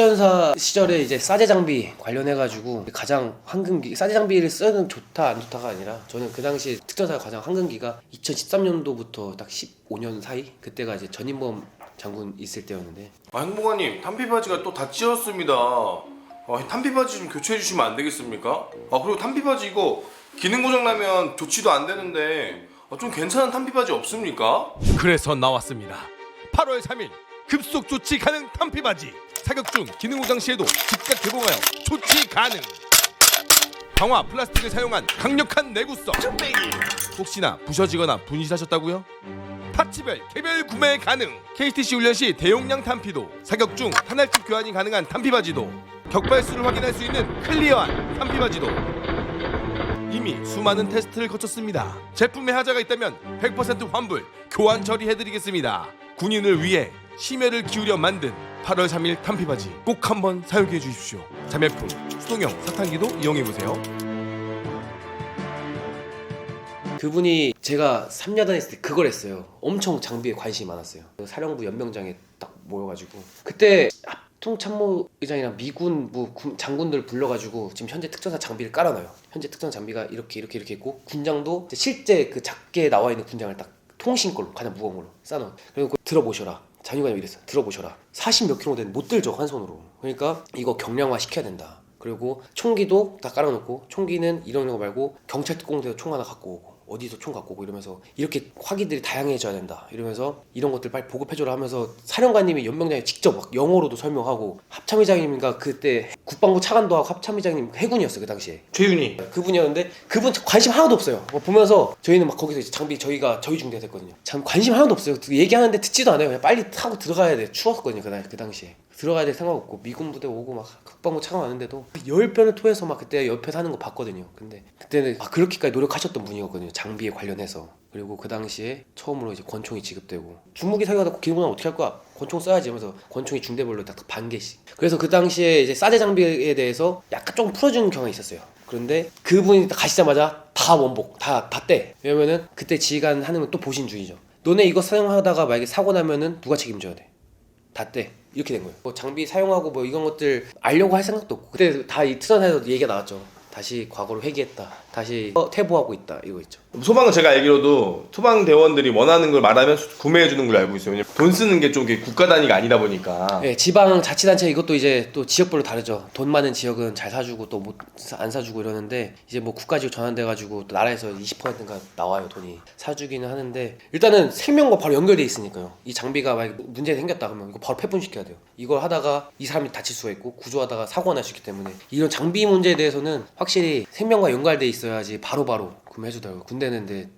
특전사 시절에 이제 싸제 장비 관련해 가지고 가장 황금기 싸제 장비를 쓰는 좋다 안 좋다가 아니라 저는 그 당시 특전사 가장 황금기가 2013년도부터 딱 15년 사이 그때가 이제 전인범 장군 있을 때였는데 아, 행복아님 탄피 바지가 또 다 찢었습니다. 아, 탄피 바지 좀 교체해 주시면 안 되겠습니까? 아 그리고 탄피 바지 이거 기능 고장 나면 교체도 안 되는데 아, 좀 괜찮은 탄피 바지 없습니까? 그래서 나왔습니다. 8월 3일 급속 조치 가능 탄피 바지 사격 중 기능 고장 시에도 즉각 개봉하여 조치 가능. 강화 플라스틱을 사용한 강력한 내구성. 혹시나 부셔지거나 분실하셨다고요? 파츠별 개별 구매 가능. KTC 훈련 시 대용량 탄피도 사격 중 하나씩 교환이 가능한 탄피 바지도 격발수를 확인할 수 있는 클리어한 탄피 바지도 이미 수많은 테스트를 거쳤습니다. 제품에 하자가 있다면 100% 환불, 교환 처리해드리겠습니다. 군인을 위해 심혈을 기울여 만든 8월 3일 탄피바지 꼭 한번 사용해 주십시오. 자매품 수동형 사탕기도 이용해 보세요. 그분이 제가 3년 했을 때 그걸 했어요. 엄청 장비에 관심이 많았어요. 그 사령부 연병장에 딱 모여가지고 그때 합동 참모 의장이랑 미군 뭐 군- 장군들 불러가지고 지금 현재 특전사 장비를 깔아놔요. 현재 특전 장비가 이렇게 이렇게 이렇게 있고 군장도 실제 그 작게 나와 있는 군장을 딱 통신 걸로 가장 무거운 걸로 싸놓은. 그리고 들어보셔라. 장유관이 이랬어. 들어보셔라. 40 몇 킬로 되는 못 들죠 한 손으로. 그러니까 이거 경량화 시켜야 된다. 그리고 총기도 다 깔아놓고 총기는 이런 거 말고 경찰 특공대도 총 하나 갖고 오고 어디서 총 갖고 오고 이러면서 이렇게 화기들이 다양해져야 된다 이러면서 이런 것들 빨리 보급해줘라 하면서 사령관님이 연병장에 직접 막 영어로도 설명하고 합참의장님인가 그때 국방부 차관도 하고 합참의장님 해군이었어요 그 당시에 최윤희 그분이었는데 그분 관심 하나도 없어요. 뭐 보면서 저희는 막 거기서 이제 장비 저희가 저희 중대가 됐거든요. 참 관심 하나도 없어요. 얘기하는데 듣지도 않아요. 그냥 빨리 타고 들어가야 돼. 추웠거든요 그날 그 당시에. 들어가야 될 생각 없고 미군 부대 오고 막 국방부 차관 왔는데도 열 변을 토해서 막 그때 옆에 사는 거 봤거든요. 근데 그때는 아, 그렇게까지 노력하셨던 분이었거든요. 장비에 관련해서. 그리고 그 당시에 처음으로 이제 권총이 지급되고 중무기 사격하다 기능은 어떻게 할 거야? 권총 써야지 하면서 권총이 중대별로 딱 반 개씩. 그래서 그 당시에 이제 싸제 장비에 대해서 약간 좀 풀어주는 경향이 있었어요. 그런데 그분이 딱 가시자마자 다 원복 다 다 떼. 왜냐면은 그때 지휘관 하는 건 또 보신주의죠. 너네 이거 사용하다가 만약에 사고 나면은 누가 책임져야 돼? 다 떼. 이렇게 된 거예요. 뭐 장비 사용하고 뭐 이런 것들 알려고 할 생각도 없고 그때 다 이 트전에서 얘기가 나왔죠. 다시 과거를 회귀했다. 다시 어, 퇴보하고 있다. 이거 있죠. 소방은 제가 알기로도 소방 대원들이 원하는 걸 말하면 구매해 주는 걸로 알고 있어요. 왜냐면 돈 쓰는 게 좀 국가 단위가 아니다 보니까 네, 지방 자치단체 이것도 이제 또 지역별로 다르죠. 돈 많은 지역은 잘 사주고 또 못 안 사주고 이러는데 이제 뭐 국가지역 전환돼 가지고 또 나라에서 20%가 나와요 돈이 사주기는 하는데 일단은 생명과 바로 연결돼 있으니까요. 이 장비가 만약 문제 생겼다 그러면 이거 바로 폐분시켜야 돼요. 이걸 하다가 이 사람이 다칠 수가 있고 구조하다가 사고가 날 수 있기 때문에 이런 장비 문제에 대해서는 확실히 생명과 연관돼 있 어야지 바로 바로 구매해주더라고요. 군대는 근데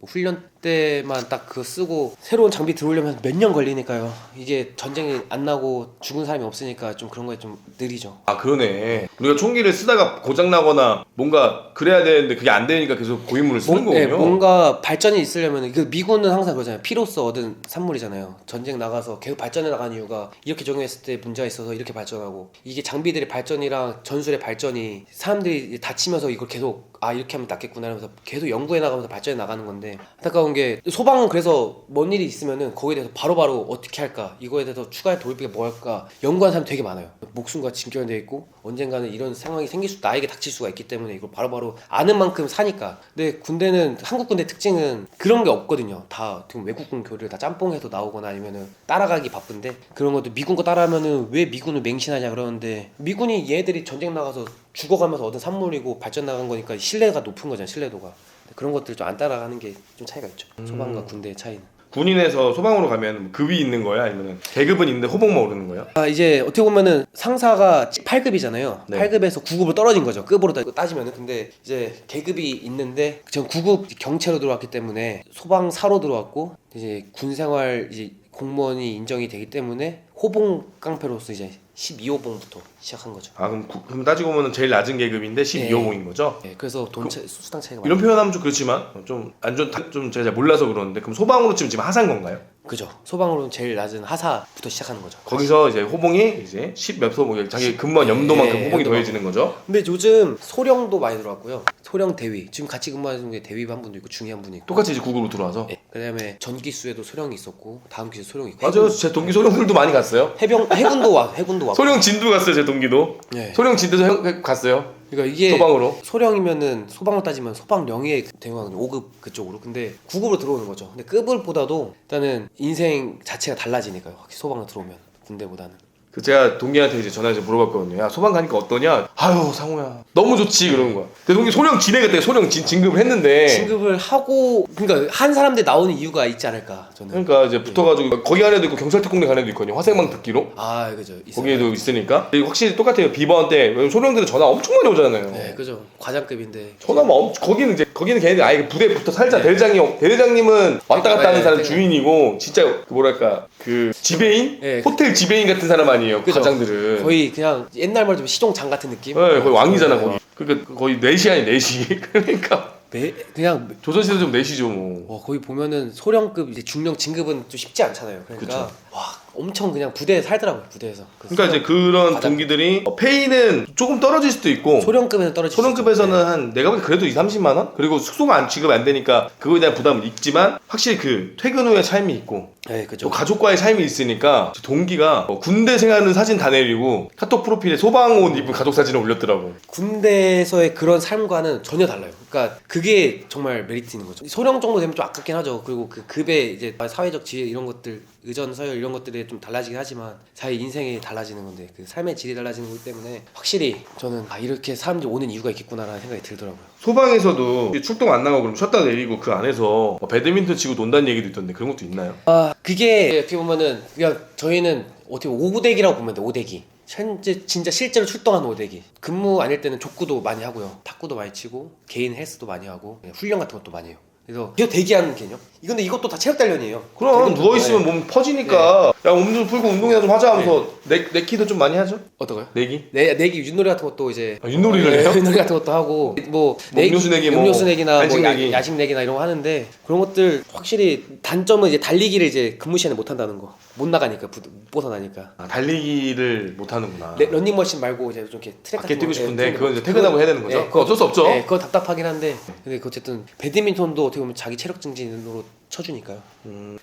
뭐 훈련 때만 딱 그거 쓰고 새로운 장비 들어오려면 몇 년 걸리니까요. 이게 전쟁이 안 나고 죽은 사람이 없으니까 좀 그런 거에 좀 느리죠. 아 그러네. 우리가 총기를 쓰다가 고장 나거나 뭔가 그래야 되는데 그게 안 되니까 계속 고인물을 쓰는 뭔- 예, 거군요. 뭔가 발전이 있으려면 그 미군은 항상 그러잖아요. 피로써 얻은 산물이잖아요. 전쟁 나가서 계속 발전해 나간 이유가 이렇게 적용했을 때 문제가 있어서 이렇게 발전하고 이게 장비들의 발전이랑 전술의 발전이 사람들이 다치면서 이걸 계속 아 이렇게 하면 낫겠구나 하면서 계속 연구해 나가면서 발전해 나가는 건데 안타까운 게 소방은 그래서 뭔 일이 있으면은 거기에 대해서 바로바로 어떻게 할까 이거에 대해서 돌릴 게뭐 할까 연구하는 사람 되게 많아요. 목숨과 직결되어 있고 언젠가는 이런 상황이 생길 수 나에게 닥칠 수가 있기 때문에 이걸 바로 바로 아는 만큼 사니까. 근데 군대는 한국 군대 특징은 그런 게 없거든요. 다 지금 외국군 교류를 다 짬뽕해서 나오거나 아니면은 따라가기 바쁜데 그런 것도 미군 거 따라하면은 왜 미군을 맹신하냐 그러는데 미군이 얘들이 전쟁 나가서 죽어가면서 얻은 산물이고 발전 나간 거니까 신뢰가 높은 거잖아요. 신뢰도가. 그런 것들 좀 안 따라가는 게 좀 차이가 있죠. 소방과 군대의 차이는. 군인에서 소방으로 가면 급이 있는 거야? 아니면 계급은 있는데 호봉만 오르는 거야? 아 이제 어떻게 보면은 상사가 8급이잖아요. 네. 8급에서 9급으로 떨어진 거죠. 급으로 따- 따지면은 근데 이제 계급이 있는데 전 9급 경체로 들어왔기 때문에 소방사로 들어왔고 이제 군 생활 이제 공무원이 인정이 되기 때문에 호봉 깡패로서 이제 12호봉부터 시작한 거죠. 아 그럼, 구- 그럼 따지고 보면 제일 낮은 계급인데 12호봉인 거죠? 예, 그래서 돈 차, 수당 차이가 이런 많아요. 표현하면 좀 그렇지만 좀 안 좋은 좀 제가 잘 몰라서 그러는데 그럼 소방으로 치면 지금 하사인 건가요? 그죠. 소방으로는 제일 낮은 하사부터 시작하는 거죠. 거기서 이제 호봉이 이제 10몇 소봉 자기 근무한 연도만큼 예, 호봉이 연도만큼. 더해지는 거죠? 근데 요즘 소령도 많이 들어왔고요. 소령 대위 지금 같이 근무하는 게 대위 한 분도 있고 중위 한 분도 있고 똑같이 이제 국으로 들어와서. 예, 그다음에 전기수에도 소령이 있었고 다음 기수 소령이 있고 맞아요. 제 동기 소령들도 많이 갔어요. 해병 해군도 와 해군도 와 소령 진도 갔어요. 제 동기도. 네. 소령 진도도 형- 갔어요. 그러니까 이게 소방으로. 소령이면은 소방으로 따지면 소방령의 대응하는 5급 그쪽으로 근데 9급으로 들어오는 거죠 근데 급을보다도 일단은 인생 자체가 달라지니까요 확실히 소방으로 들어오면 군대보다는 그 제가 동기한테 이제 전화해서 물어봤거든요. 야 소방 가니까 어떠냐? 아유 상호야 너무 좋지 그러는 거야. 내 동기 소령 그때 소령 진, 진급을 했는데. 진급을 하고 그러니까 한 사람들 나오는 이유가 있지 않을까 저는 그러니까 이제 붙어가지고 거기 간 애도 있고 경찰 특공대 간 애도 있거든요. 화생방 듣기로. 아 그죠 있어요. 거기에도 있으니까 확실히 똑같아요. 비번 때 소령들은 전화 엄청 많이 오잖아요. 네 그죠 과장급인데 전화만 엄 거기는 이제 거기는 걔네들 아예 부대에 붙어 살자 대대장이 대대장님은 왔다 갔다 하는 네, 사람 네. 주인이고 진짜 그 뭐랄까 그 지배인 네. 호텔 지배인 같은 사람 아니에요 그죠. 과장들은 거의 그냥 옛날 말로 좀 시종장 같은 느낌 네, 거의 왕이잖아 네. 거기. 그러니까 거의 내시 아니 내시. 그러니까. 매, 그냥 조선시대 좀 내시죠 뭐. 와 거기 보면은 소령급 이제 중령 진급은 좀 쉽지 않잖아요. 그러니까 그쵸. 와 엄청 그냥 부대에 살더라고요 부대에서 그 그러니까 이제 그런 과장. 동기들이 어, 페이는 조금 떨어질 수도 있고 소령급에는 떨어지 소령급에서는 한 내가 보기 그래도 2, 30만 원? 그리고 숙소가 안 지급 안 되니까 그거에 대한 부담은 있지만 확실히 그 퇴근 후에 삶이 있고 네 또 그죠 가족과의 삶이 있으니까 동기가 어, 군대 생활은 사진 다 내리고 카톡 프로필에 소방옷 입은 가족 사진을 올렸더라고. 군대에서의 그런 삶과는 전혀 달라요. 그러니까 그게 정말 메리트 있는 거죠. 소령 정도 되면 좀 아깝긴 하죠. 그리고 그 급의 이제 사회적 지위 이런 것들, 의전 서열 이런 것들이 좀 달라지긴 하지만 자기 인생이 달라지는 건데 그 삶의 질이 달라지는 거기 때문에 확실히 저는 아 이렇게 사람들이 오는 이유가 있겠구나라는 생각이 들더라고요. 소방에서도 출동 안 나가고 그럼 쉬었다 내리고 그 안에서 뭐 배드민턴 치고 논다는 얘기도 있던데 그런 것도 있나요? 아 그게 어떻게 보면은 그냥 저희는 어떻게 오대기라고 보면 돼 오대기 현재 진짜 실제로 출동한 오대기. 근무 아닐 때는 족구도 많이 하고요. 탁구도 많이 치고 개인 헬스도 많이 하고 네, 훈련 같은 것도 많이 해요 그래서 계속 대기하는 개념 이건데 이것도 다 체력 단련이에요 그럼 누워 있으면 네. 몸 퍼지니까 야 몸 좀 풀고 운동이나 좀 하자 하면서 내, 내키도 좀 많이 하죠? 어떤가요? 내기? 내, 내기 윷놀이 같은 것도 이제 아, 윷놀이를 네, 해요? 윷놀이 같은 것도 하고 뭐 음료수 내기, 뭐 음료수 내기나 간식 뭐 내기. 야, 야식 내기나 이런 거 하는데 그런 것들 확실히 단점은 이제 달리기를 이제 근무 시간에 못 한다는 거 못 나가니까 부- 못 벗어나니까 아, 달리기를 못 하는구나. 네, 런닝머신 말고 이제 좀 이렇게 트랙 밖에 같은 뛰고 거, 싶은데 네, 그건 이제 퇴근하고 해야 되는 거죠? 네, 그거 어쩔 수 없죠. 네, 그거 답답하긴 한데 근데 그 어쨌든 배드민턴도 어떻게 보면 자기 체력 증진으로 쳐주니까요.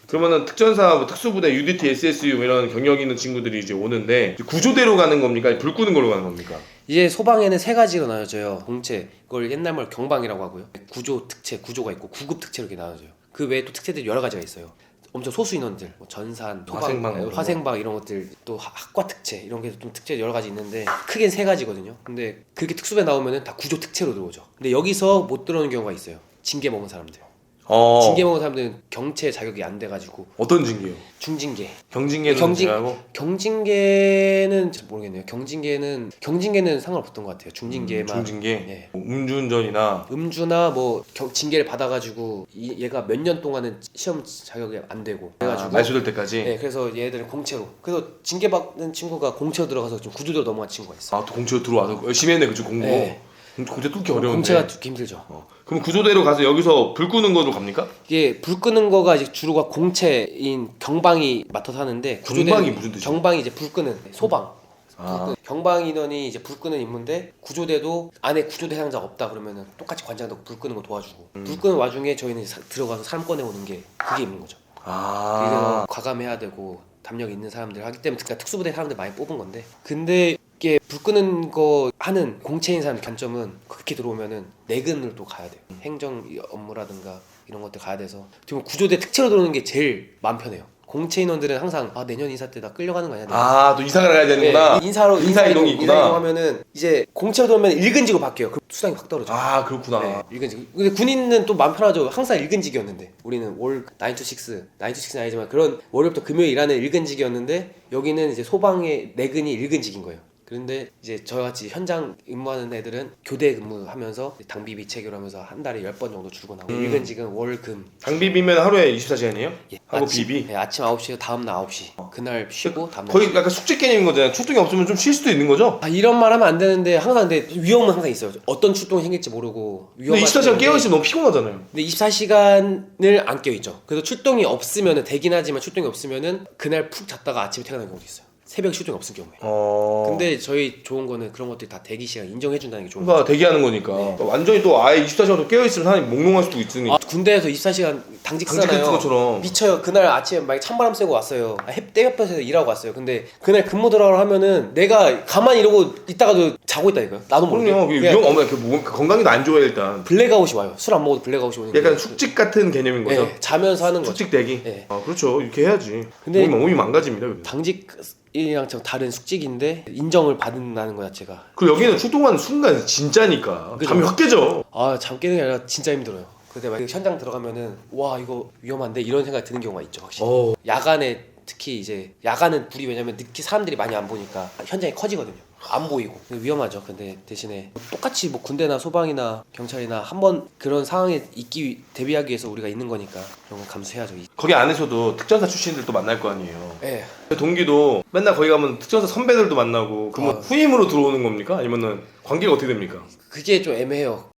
그러면은 특전사, 뭐 특수부대, UDT, SSU 이런 경력 있는 친구들이 이제 오는데 구조대로 가는 겁니까? 불 끄는 걸로 가는 겁니까? 이제 소방에는 세 가지로 나눠져요. 공채, 그걸 옛날 말 경방이라고 하고요. 구조 특채, 구조가 있고 구급 특채 이렇게 나눠져요. 그 외에 또 특채들이 여러 가지가 있어요. 엄청 소수 인원들, 뭐 전산, 소방, 화생방 네. 화생방 이런 것들, 또 하- 학과 특채 이런 게 좀 특채 여러 가지 있는데 크게는 세 가지거든요. 근데 그렇게 특수배 나오면은 다 구조 특채로 들어오죠. 근데 여기서 못 들어오는 경우가 있어요. 징계 먹은 사람들. 어. 징계 먹은 사람들은 경채 자격이 안 돼가지고 어떤 징계요? 중징계. 경징계도 경징- 하고 경징계는 잘 모르겠네요. 경징계는 경징계는 상관없던 것 같아요. 중징계만. 중징계, 예. 뭐 음주운전이나 음주나 뭐 경- 징계를 받아가지고 이- 얘가 몇 년 동안은 시험 자격이 안 되고 아, 그래가지고 말소될 때까지. 네 그래서 얘들은 공채로 그래서 징계 받는 친구가 공채로 들어가서 좀 구조대로 넘어간 친구가 있어. 요아또 공채로 들어와서 열심히 했네 그쪽 공부. 네. 공채 뚫기 어려운데. 공채가 뚫기 힘들죠. 어. 그럼 구조대로 가서 여기서 불 끄는 거로 갑니까? 이게 불 끄는 거가 이제 주로가 공채인 경방이 맡아서 하는데 구조대는 경방이 무슨 뜻이에요? 경방이 이제 불 끄는 소방. 아. 경방 인원이 이제 불 끄는 임무인데 구조대도 안에 구조대 상자가 없다 그러면은 똑같이 관장도 불 끄는 거 도와주고 음. 불 끄는 와중에 저희는 사- 들어가서 사람 꺼내 오는 게 그게 임무인 거죠. 아. 그래서 과감해야 되고 담력 있는 사람들 하기 때문에 특수부대 사람들 많이 뽑은 건데 근데 이게 불 끄는 거 하는 공채인 사람 단점은 그렇게 들어오면은 내근을 또 가야 돼요. 행정 업무라든가 이런 것들 가야 돼서 지금 구조대 특채로 들어오는 게 제일 마음 편해요. 공채 인원들은 항상 아 내년 이사 때 나 끌려가는 거 아니야? 아, 또 이사를 가야 되는구나. 네, 인사로 인사 이동이 인사 있구나. 이동하면은 이제 공채로 들어오면 일근직으로 바뀌어요. 그 수당이 확 떨어져. 요 아, 그렇구나. 네, 일근직. 근데 군인은 또 마음 편하죠. 항상 일근직이었는데 우리는 월 9 to 6, 9 to 6는 아니지만 그런 월요일부터 금요일 일하는 일근직이었는데 여기는 이제 소방의 내근이 일근직인 거예요. 그런데 이제 저같이 현장 근무하는 애들은 교대 근무하면서 당비비 체결 하면서 한 달에 10번 정도 출근하고 음. 일근직은 월금 장비비면 하루에 24시간이에요? 예, 하고 아침, 비비? 네, 아침 9시 다음 날 9시 그날 쉬고 다음 날 거의 약간 숙제 개념인 거잖아요. 출동이 없으면 좀 쉴 수도 있는 거죠? 아 이런 말 하면 안 되는데 항상 근데 위험은 항상 있어요. 어떤 출동이 생길지 모르고 위험한 24시간 출동인데 깨어있으면 너무 피곤하잖아요. 근데 24시간을 안 껴있죠. 그래서 출동이 없으면은 되긴 하지만 출동이 없으면은 그날 푹 잤다가 아침에 퇴근하는 경우도 있어요. 새벽 출동이 없을 경우에. 어. 근데 저희 좋은 거는 그런 것들이 다 대기 시간 인정해 준다는 게 좋은 그러니까 대기하는 거니까 네. 완전히 또 아예 24시간 깨어 있으면 사람이 몽롱할 수도 있으니 아, 군대에서 24시간 당직 쓰잖아요. 것처럼. 미쳐요. 그날 아침에 막 찬바람 쐬고 왔어요. 아, 햇 떼옆에서 일하고 왔어요. 근데 그날 근무 들어가라 하면은 내가 가만히 이러고 있다가도 자고 있다니까요. 나도 모르게. 그럼요. 그게 그냥 위험 어머 그 몸- 그 건강에도 안 좋아요 일단. 블랙아웃이 와요. 술 안 먹어도 블랙아웃이 게. 약간 숙직 같은 개념인 거죠. 네, 자면서 하는 거죠. 숙직 대기. 네. 아 그렇죠. 이렇게 해야지. 근데- 몸이, 몸이 망가집니다. 그게. 당직이랑 좀 다른 숙직인데 인정을 받는다는 거 자체가 그리고 여기는 출동하는 순간 진짜니까 그죠. 잠이 확 깨져. 아 잠 깨는 게 아니라 진짜 힘들어요. 근데 막 현장 들어가면은 와 이거 위험한데 이런 생각이 드는 경우가 있죠 확실히. 어. 야간에 특히 이제 야간은 불이 왜냐면 늦게 사람들이 많이 안 보니까 현장이 커지거든요. 안 보이고 위험하죠. 근데 대신에 똑같이 뭐 군대나 소방이나 경찰이나 한번 그런 상황에 있기 위- 대비하기 위해서 우리가 있는 거니까 그런 건 감수해야죠. 이- 거기 안에서도 특전사 출신들도 만날 거 아니에요. 예. 동기도 맨날 거기 가면 특전사 선배들도 만나고 그러면 아. 후임으로 들어오는 겁니까? 아니면은 관계가 어떻게 됩니까? 그게 좀 애매해요.